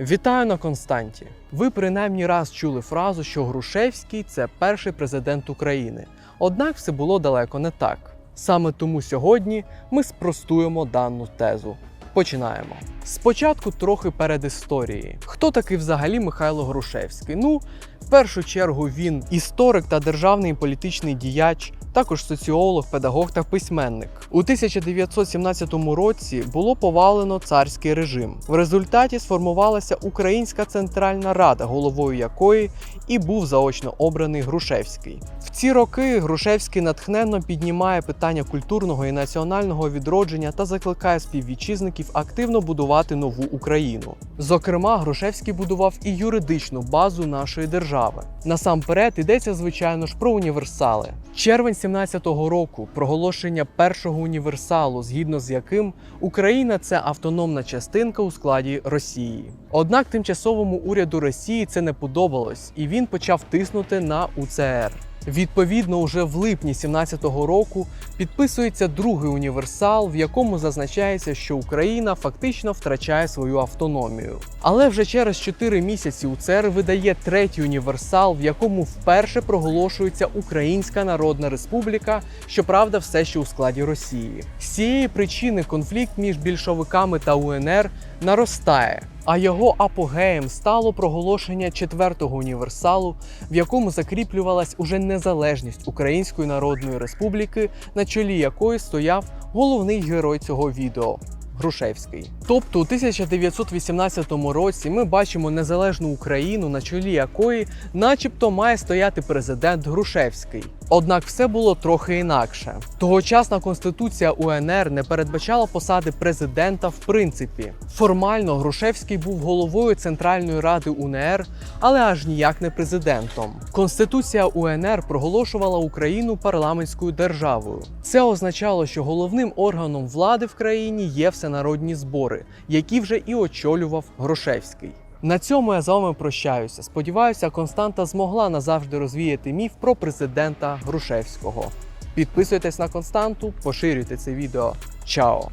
Вітаю на Константі. Ви принаймні раз чули фразу, що Грушевський це перший президент України. Однак все було далеко не так. Саме тому сьогодні ми спростуємо дану тезу. Починаємо. Спочатку трохи перед історії. Хто такий взагалі Михайло Грушевський? Ну, в першу чергу він історик та державний політичний діяч, також соціолог, педагог та письменник. У 1917 році було повалено царський режим. В результаті сформувалася Українська Центральна Рада, головою якої і був заочно обраний Грушевський. В ці роки Грушевський натхненно піднімає питання культурного і національного відродження та закликає співвітчизників активно будувати нову Україну. Зокрема, Грушевський будував і юридичну базу нашої держави. Насамперед йдеться, звичайно ж, про універсали. Червень 17-го року проголошення першого універсалу, згідно з яким Україна це автономна частинка у складі Росії. Однак тимчасовому уряду Росії це не подобалось, і він почав тиснути на УЦР. Відповідно, уже в липні 17-го року підписується другий універсал, в якому зазначається, що Україна фактично втрачає свою автономію. Але вже через 4 місяці УЦР видає третій універсал, в якому вперше проголошується Українська Народна Республіка, щоправда, все ще у складі Росії. З цієї причини конфлікт між більшовиками та УНР наростає. А його апогеєм стало проголошення четвертого універсалу, в якому закріплювалась уже незалежність Української Народної Республіки, на чолі якої стояв головний герой цього відео. Грушевський. Тобто у 1918 році ми бачимо незалежну Україну, на чолі якої, начебто, має стояти президент Грушевський. Однак все було трохи інакше. Тогочасна конституція УНР не передбачала посади президента в принципі. Формально Грушевський був головою Центральної ради УНР, але аж ніяк не президентом. Конституція УНР проголошувала Україну парламентською державою. Це означало, що головним органом влади в країні є всенародні збори, які вже і очолював Грушевський. На цьому я з вами прощаюся. Сподіваюся, Константа змогла назавжди розвіяти міф про президента Грушевського. Підписуйтесь на Константу, поширюйте це відео. Чао!